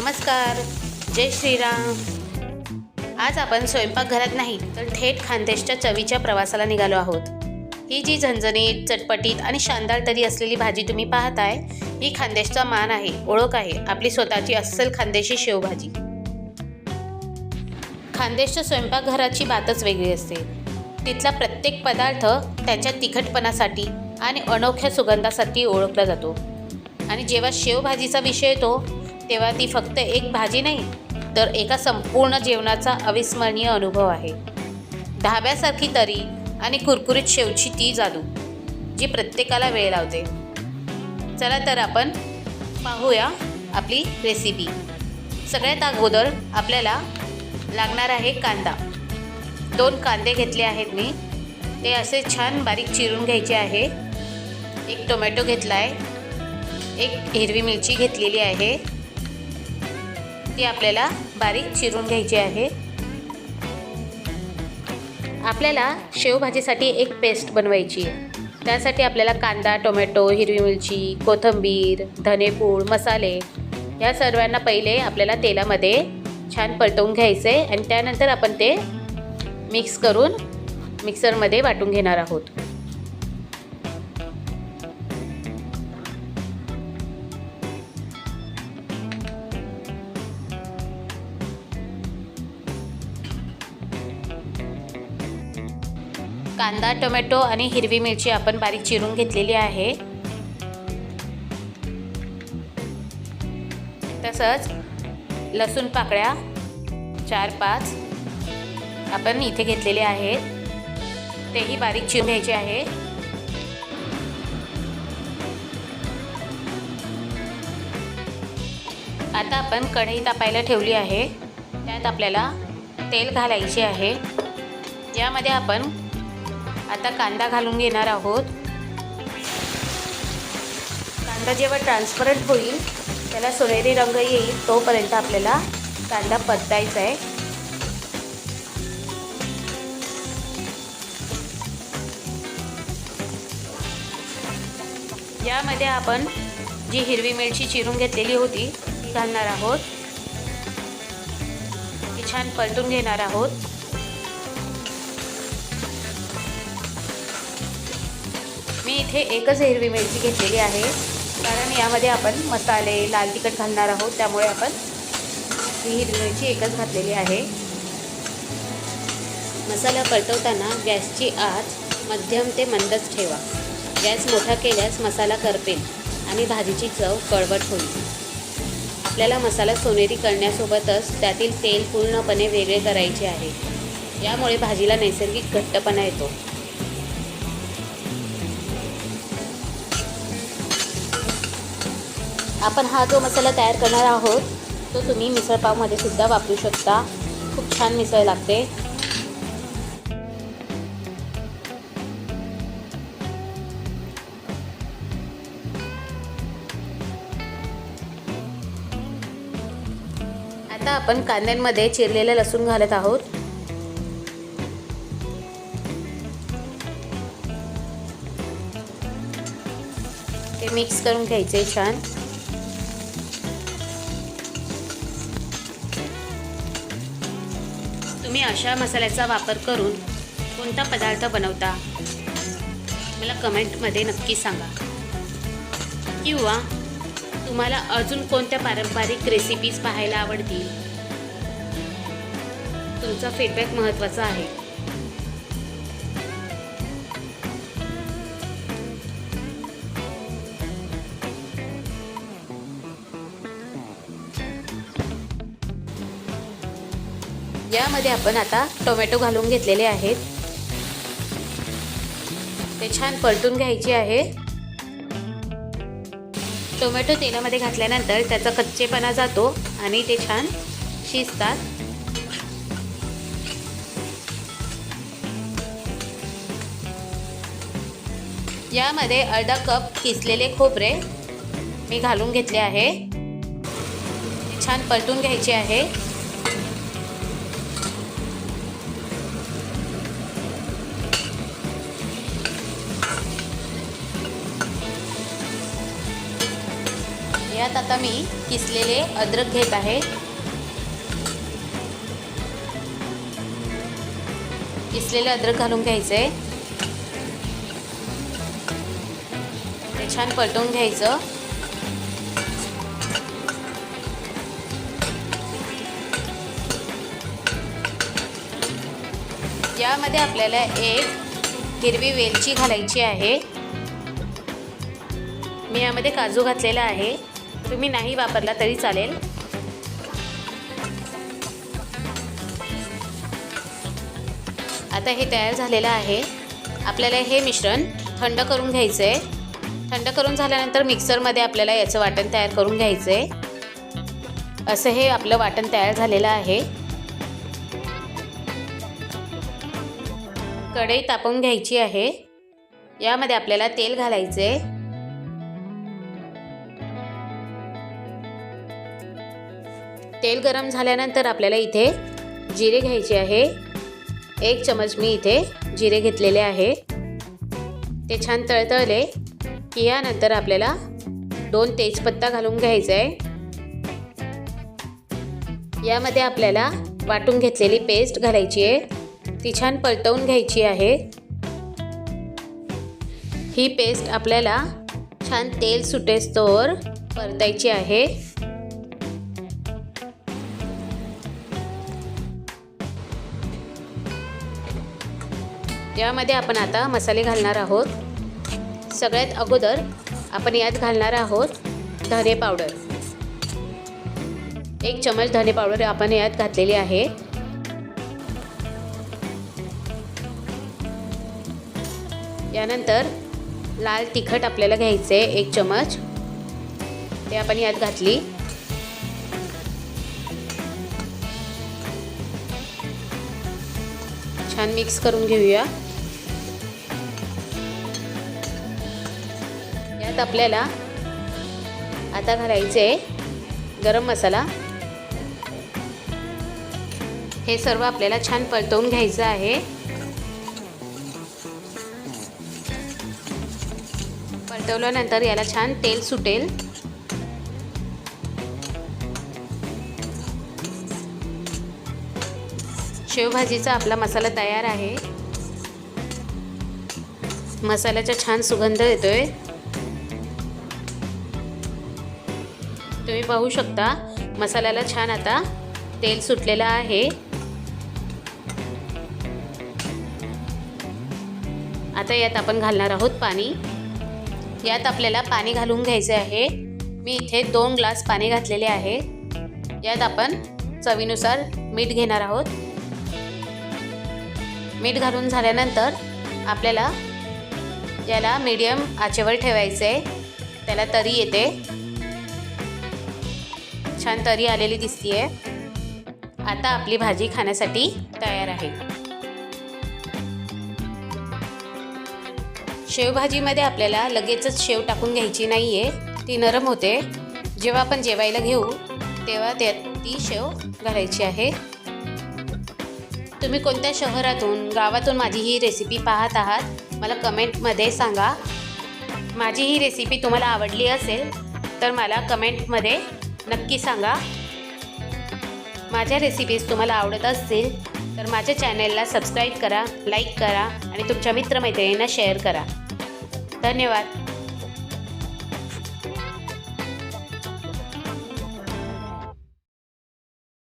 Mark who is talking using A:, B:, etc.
A: नमस्कार जय श्रीराम. आज आपण स्वयंपाकघरात नाही तर थेट खानदेशच्या चवीच्या प्रवासाला निघालो आहोत. ही जी झणझणीत चटपटीत आणि शानदार तरी असलेली भाजी तुम्ही पाहताय ही खानदेशचा मान आहे ओळख आहे आपली स्वतःची अस्सल खानदेशी शेवभाजी. खानदेशच्या स्वयंपाकघराची बातच वेगळी असते. तिथला प्रत्येक पदार्थ त्याच्या तिखटपणासाठी आणि अनोख्या सुगंधासाठी ओळखला जातो. आणि जेव्हा शेवभाजीचा विषय येतो तेव्हा ती फक्त एक भाजी नाही तर एका संपूर्ण जेवणाचा अविस्मरणीय अनुभव आहे. ढाब्यासारखी तरी आणि कुरकुरीत शेवची ती जादू जी प्रत्येकाला वेळ लावते. चला तर आपण पाहूया आपली रेसिपी सगळ्यात अगोदर आपल्याला लागणार आहे कांदा. दोन कांदे घेतले आहेत मी. ते असे छान बारीक चिरून घ्यायचे आहे. एक टोमॅटो घेतला आहे एक हिरवी मिरची घेतलेली आहे. ती आपल्याला बारीक चिरून घ्यायची आहे. आपल्याला शेवभाजीसाठी एक पेस्ट बनवायची आहे. त्यासाठी आपल्याला कांदा टोमॅटो हिरवी मिरची कोथिंबीर धनेपूळ मसाले या सर्वांना पहिले आपल्याला तेलामध्ये छान पलटवून घ्यायचे आणि त्यानंतर आपण ते मिक्स करून मिक्सरमध्ये वाटून घेणार आहोत. कांदा टोमॅटो आणि हिरवी मिरची आपण बारीक चिरून घेतलेली आहे. तसंच लसूण पाकळ्या चार पाच आपण इथे घेतलेले आहेत. तेही बारीक चिरून घ्यायचे आहे. आता आपण कढई तापायला ठेवली आहे. त्यात आपल्याला तेल घालायचे आहे. यामध्ये आपण आता कांदा घालून घेणार आहोत. कांदा जेव्हा ट्रान्सपरंट होईल त्याला सोनेरी रंग येईल तोपर्यंत आपल्याला कांदा परतायचा आहे. यामध्ये आपण जी हिरवी मिरची चिरून घेतलेली होती ती घालणार आहोत. ती छान पलटून घेणार आहोत. मी इथे एकच हिरवी मिरची घेतलेली आहे. कारण यामध्ये आपण मसाले लाल तिखट घालणार आहोत. त्यामुळे आपण ही हिरवी मिरची एकच घातलेली आहे. मसाला परतवताना गॅसची आत मध्यम ते मंदच ठेवा. गॅस मोठा केल्यास मसाला करपेल आणि भाजीची चव कळवट होईल. आपल्याला मसाला सोनेरी करण्यासोबतच त्यातील तेल पूर्णपणे वेगळे करायचे आहे. यामुळे भाजीला नैसर्गिक घट्टपणा येतो. आपण हा जो मसाला तयार करणार आहोत तो तुम्ही मिसळपावमध्ये सुद्धा वापरू शकता. खूप छान मिसळ लागते. आता आपण कांद्यांमध्ये चिरलेलं लसूण घालत आहोत. ते मिक्स करून घ्यायचे छान. तुम्ही अशा मसाल्याचा वापर करून कोणता पदार्थ बनवता? मला कमेंटमध्ये नक्की सांगा. किंवा तुम्हाला अजून कोणत्या पारंपरिक रेसिपीज पाहायला आवडतील? तुमचा फीडबॅक महत्त्वाचा आहे. यामध्ये आपण आता टोमॅटो घालून घेतलेले आहेत. ते छान परतून घ्यायचे आहे. टोमॅटो तेलामध्ये घातल्यानंतर त्याचा कच्चेपणा जातो आणि ते छान शिजतात. यामध्ये अर्धा कप किसलेले खोबरे मी घालून घेतले आहे. छान परतून घ्यायचे आहे. यात आता मी किसलेले अद्रक घेत आहे. किसलेले अद्रक घालून घ्यायचे. ते छान पलटून घ्यायचं. यामध्ये आपल्याला एक हिरवी वेलची घालायची आहे. मी यामध्ये काजू घातलेला आहे. तुम्ही नाही वापरला तरी चालेल. आता हे तयार झालेलं आहे. आपल्याला हे मिश्रण थंड करून घ्यायचं आहे थंड करून झाल्यानंतर मिक्सरमध्ये आपल्याला याचं वाटण तयार करून घ्यायचं आहे असं हे आपलं वाटण तयार झालेलं आहे. कढई तापवून घ्यायची आहे. यामध्ये आपल्याला तेल घालायचे तेल गरम झाल्यानंतर आपल्याला इथे जिरे घ्यायचे आहे. एक चमच मी इथे जिरे घेतलेले आहे. ते छान तळतळले की यानंतर आपल्याला दोन तेजपत्ता घालून घ्यायचा आहे. यामध्ये आपल्याला वाटून घेतलेली पेस्ट घालायची आहे. ती छान पलटवून घ्यायची आहे. ही पेस्ट आपल्याला छान तेल सुटेस्तोवर परतायची आहे. यामध्ये आपण आता मसाले घालणार आहोत. सगळ्यात अगोदर आपण यात घालणार आहोत धने पावडर. एक चमच धने पावडर आपण यात घातलेली आहे. यानंतर लाल तिखट आपल्याला घ्यायचे एक चमच ते आपण यात घातली. छान मिक्स करून घेऊया. त्यात आपल्याला. आता घालायचे गरम मसाला. हे सर्व आपल्याला छान परतवून घ्यायचं आहे. परतवल्यानंतर याला छान तेल सुटेल. शेवभाजीचा आपला मसाला तयार आहे. मसाल्याचा छान सुगंध येतोय. तुम्ही पाहू शकता. मसाल्याला छान आता तेल सुटलेलं आहे. आता यात आपण घालणार आहोत पाणी. यात आपल्याला पाणी घालून घ्यायचे आहे. मी इथे दोन ग्लास पाणी घातलेले आहे. यात आपण चवीनुसार मीठ घेणार आहोत. मीठ घालून झाल्यानंतर आपल्याला याला मीडियम आचेवर ठेवायचं आहे. त्याला तरी येते. छान तरी आलेली दिसतीये. आता आपली भाजी खाण्यासाठी तयार आहे. शेवभाजीमध्ये आपल्याला लगेचच शेव टाकून घ्यायची नाही आहे ती नरम होते. जेव्हा आपण जेवायला घेऊ तेव्हा त्यात ती शेव घालायची आहे. तुम्ही कोणत्या शहरातून गावातून माझी ही रेसिपी पाहत आहात मला कमेंटमध्ये सांगा. माझी ही रेसिपी तुम्हाला आवडली असेल तर मला कमेंटमध्ये नक्की सांगा. माझ्या रेसिपीज तुम्हाला आवडत असतील तर माझ्या चॅनेलला सबस्क्राईब करा लाईक करा आणि तुमच्या मित्रमैत्रिणींना शेअर करा. धन्यवाद.